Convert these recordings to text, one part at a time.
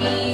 be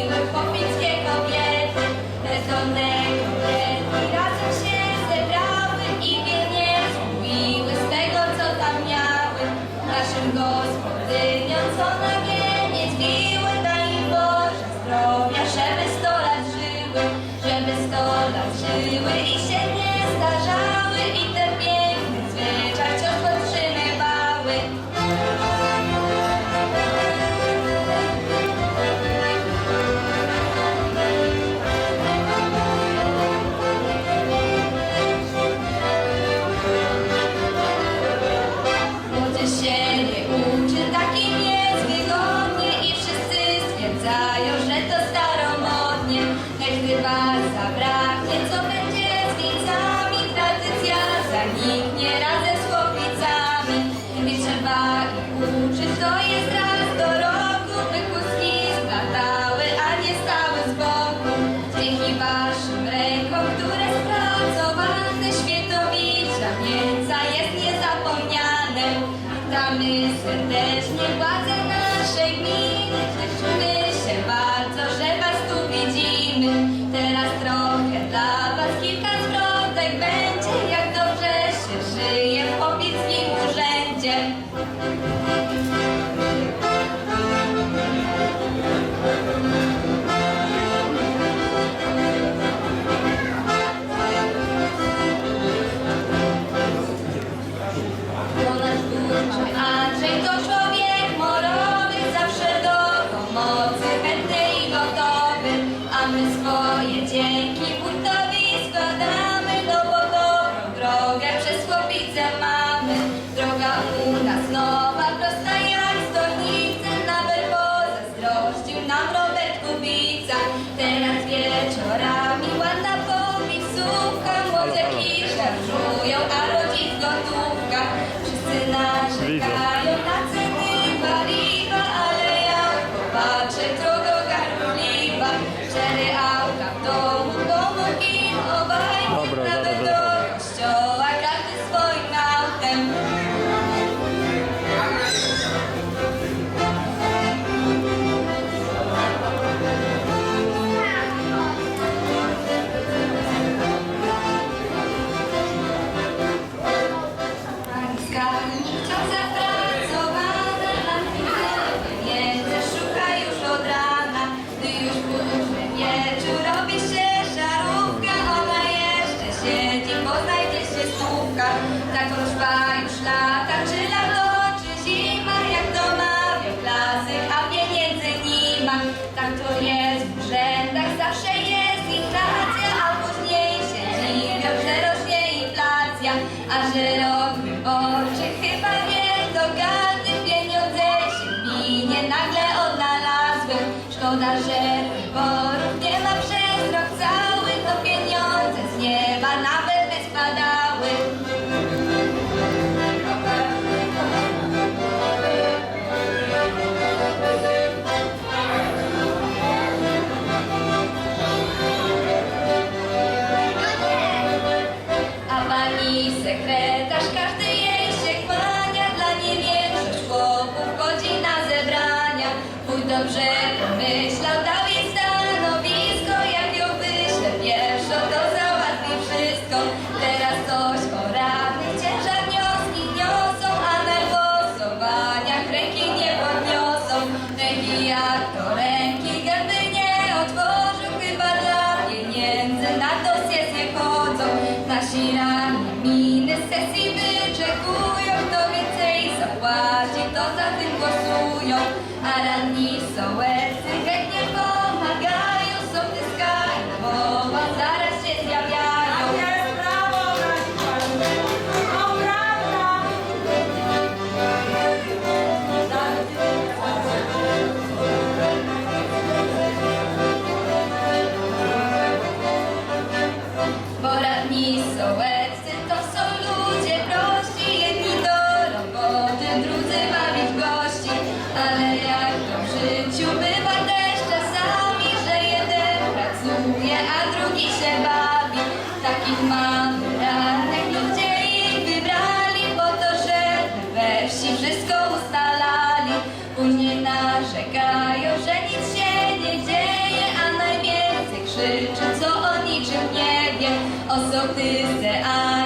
28 bardziej to za tym głosują, a ranni są so of that I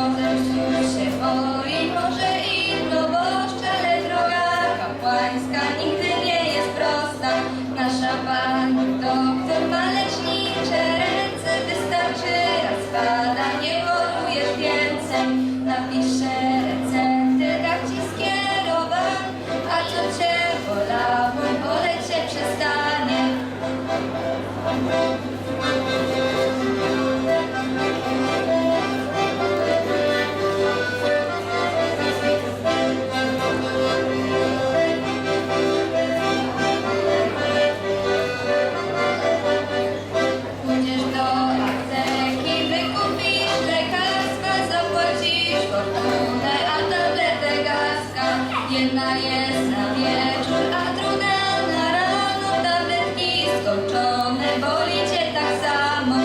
potem się boi, może i proboszcz, ale droga kapłańska nigdy nie jest prosta. Nasza pani doktor ma lecznicze ręce, wystarczy raz bada, nie chorujesz więcej. Na Napiszę recepty, tak ci skierowan, a co cię bolało, boleć się przestanie. Jedna jest na wieczór, a druga na rano. Nawet nieskończone boli cię tak samo.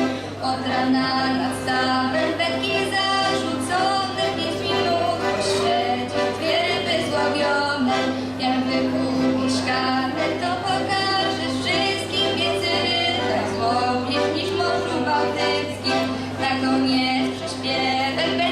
Od rana na stawę wędki zarzucone. Pięć minut posiedzieć, dwie ryby zławione. Jak wykupisz kartę, to pokażesz wszystkim więcej ryba. Złowiesz niż morzu bałtyckim. Na tak koniec przyśpiewek